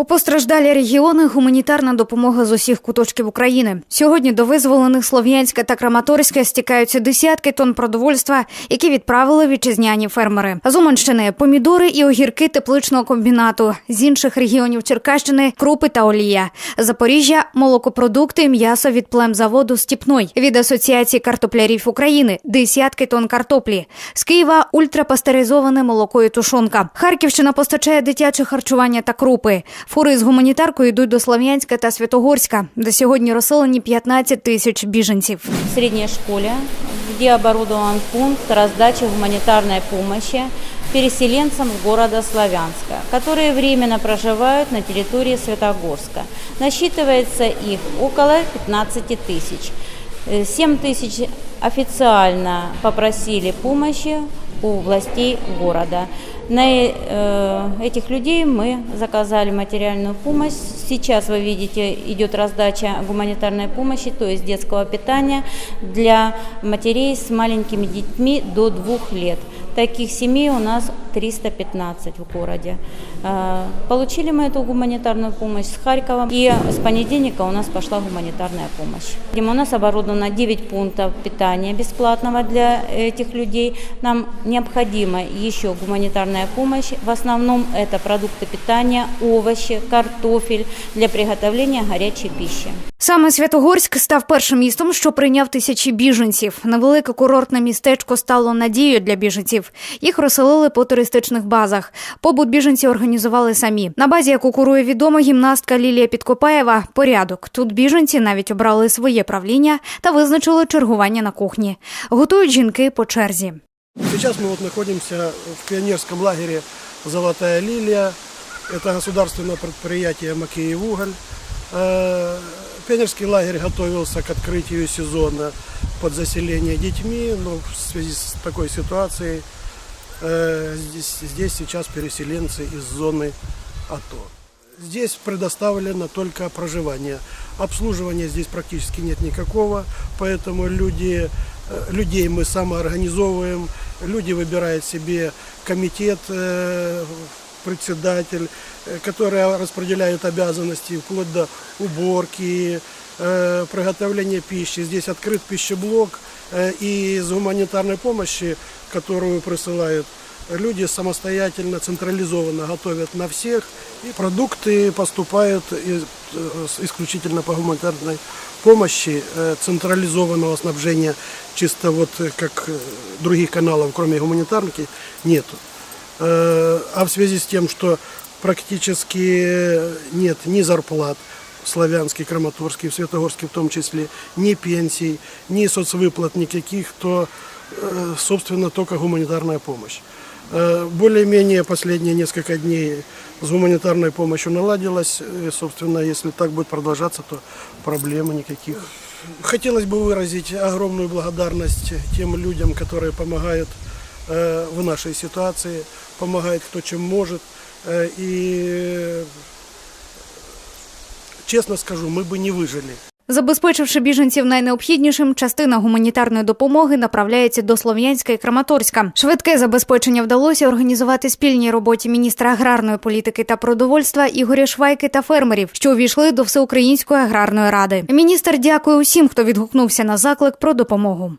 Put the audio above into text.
У постраждалі регіони гуманітарна допомога з усіх куточків України. Сьогодні до визволених Слов'янська та Краматорська стікаються десятки тонн продовольства, які відправили вітчизняні фермери. З Уманщини помідори і огірки тепличного комбінату. З інших регіонів Черкащини крупи та олія. Запоріжжя молокопродукти, м'ясо від племзаводу Стіпной. Від асоціації картоплярів України десятки тонн картоплі. З Києва ультрапастеризоване молоко і тушонка. Харківщина постачає дитяче харчування та крупи. Фури з гуманітаркою йдуть до Слов'янська та Святогорська, де сьогодні розселені 15 тисяч біженців. в средней школе, где оборудован пункт раздачи гуманитарной помощи переселенцам города Славянска, которые временно проживают на территории Светогорска. Насчитывается их около 15 тысяч. Э, 7 тысяч официально попросили помощи у властей города. На э, этих людей мы заказали материальную помощь. Сейчас вы видите, идет раздача гуманитарной помощи, то есть детского питания для матерей с маленькими детьми до двух лет. Таких семей у нас 315 в городе. Э, Получили мы эту гуманитарную помощь с Харькова, и с понедельника у нас пошла гуманитарная помощь. Где У нас оборудовано 9 пунктов питания бесплатного для этих людей. Нам необходима еще гуманитарная помощь. В основном это продукты питания, овощи, картофель для приготовления горячей пищи. Саме Святогорськ став першим містом, що прийняв тисячі біженців. Невелике курортне містечко стало надією для біженців. Їх розселили по туристичних базах. Побут біженці організували самі. На базі, яку курує відома гімнастка Лілія Підкопаєва, порядок. Тут біженці навіть обрали своє правління та визначили чергування на кухні. Готують жінки по черзі. Сейчас мы вот находимся в пионерском лагере «Золотая лилия». Это государственное предприятие «Макеевуголь». Э, Пионерский лагерь готовился к открытию сезона под заселение детьми, но в связи с такой ситуацией э, здесь, здесь сейчас переселенцы из зоны АТО. Здесь предоставлено только проживание. Обслуживания здесь практически нет никакого, поэтому люди, э, людей мы самоорганизовываем, люди выбирают себе комитет, э, председатель, э, которые распределяют обязанности вплоть до уборки, э, приготовления пищи. Здесь открыт пищеблок э, и из гуманитарной помощи, которую присылают люди самостоятельно, централизованно готовят на всех. И продукты поступают из- э, с- исключительно по гуманитарной помощи, э, централизованного снабжения, чисто вот э, как э, других каналов, кроме гуманитарки, нету. Э, А в связи с тем, что практически нет ни зарплат, в Славянске, Краматорске, в Светогорске в том числе, ни пенсий, ни соцвыплат никаких, то, э, собственно, только гуманитарная помощь. Э, Более-менее последние несколько дней с гуманитарной помощью наладилось. И, собственно, если так будет продолжаться, то проблем никаких. Хотелось бы выразить огромную благодарность тем людям, которые помогают э, в нашей ситуации, помогает кто чем может. Э, И, честно скажу, мы бы не выжили. Забезпечивши біженців найнеобхіднішим, частина гуманітарної допомоги направляється до Слов'янська і Краматорська. Швидке забезпечення вдалося організувати спільній роботі міністра аграрної політики та продовольства Ігоря Швайки та фермерів, що увійшли до Всеукраїнської аграрної ради. Міністр дякує усім, хто відгукнувся на заклик про допомогу.